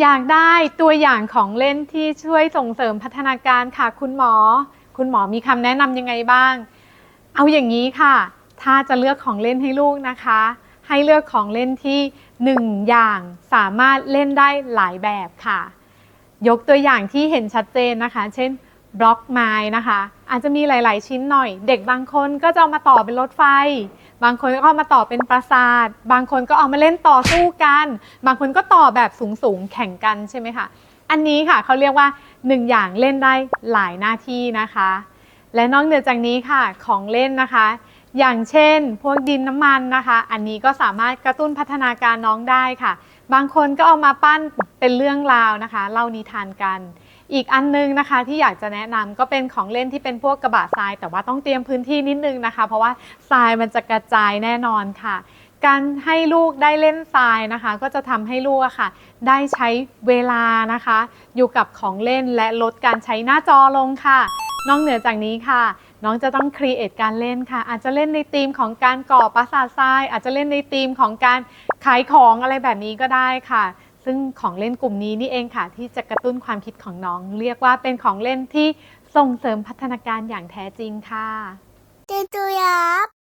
อยากได้ตัวอย่างของเล่นที่ช่วยส่งเสริมพัฒนาการค่ะ คุณหมอ คุณหมอมีคำแนะนำยังไงบ้าง เอาอย่างนี้ค่ะ ถ้าจะเลือกของเล่นให้ลูกนะคะ ให้เลือกของเล่นที่หนึ่งอย่างสามารถเล่นได้หลายแบบค่ะ ยกตัวอย่างที่เห็นชัดเจนนะคะ เช่น บล็อกไม้นะคะ อาจจะมีหลาย ๆ ชิ้นหน่อย เด็กบางคนก็จะเอามาต่อเป็นรถไฟ บางคนก็เอามาต่อเป็นปราสาท บางคนก็เอามาเล่นต่อสู้กัน บางคนก็ต่อแบบสูง ๆ แข่งกันใช่ไหมคะอันนี้ค่ะเขาเรียกว่าหนึ่งอย่างเล่นได้หลายหน้าที่นะคะ และนอกเหนือจากนี้ค่ะของเล่นนะคะ อย่างเช่น พวกดินน้ำมันนะคะ อันนี้ก็สามารถกระตุ้นพัฒนาการน้องได้ค่ะ บางคนก็เอามาปั้นเป็นเรื่องราวนะคะเล่านิทานกัน อีกอันนึงนะคะที่อยากจะแนะนำก็เป็นของเล่นที่เป็นพวกกระบะทราย แต่ว่าต้องเตรียมพื้นที่นิดนึงนะคะ เพราะว่าทรายมันจะกระจายแน่นอนค่ะ การให้ลูกได้เล่นทรายนะคะ ก็จะทำให้ลูกค่ะ ได้ใช้เวลานะคะ อยู่กับของเล่นและลดการใช้หน้าจอลงค่ะ นอกเหนือจากนี้ค่ะ น้องจะต้องครีเอทการเล่นค่ะ อาจจะเล่นในธีมของการก่อปราสาททราย อาจจะเล่นในธีมของการขายของอะไรแบบนี้ก็ได้ค่ะ ซึ่งของเล่นกลุ่มนี้นี่เองค่ะ ที่จะกระตุ้นความคิดของน้อง เรียกว่าเป็นของเล่นที่ส่งเสริมพัฒนาการอย่างแท้จริงค่ะ เจตุยับ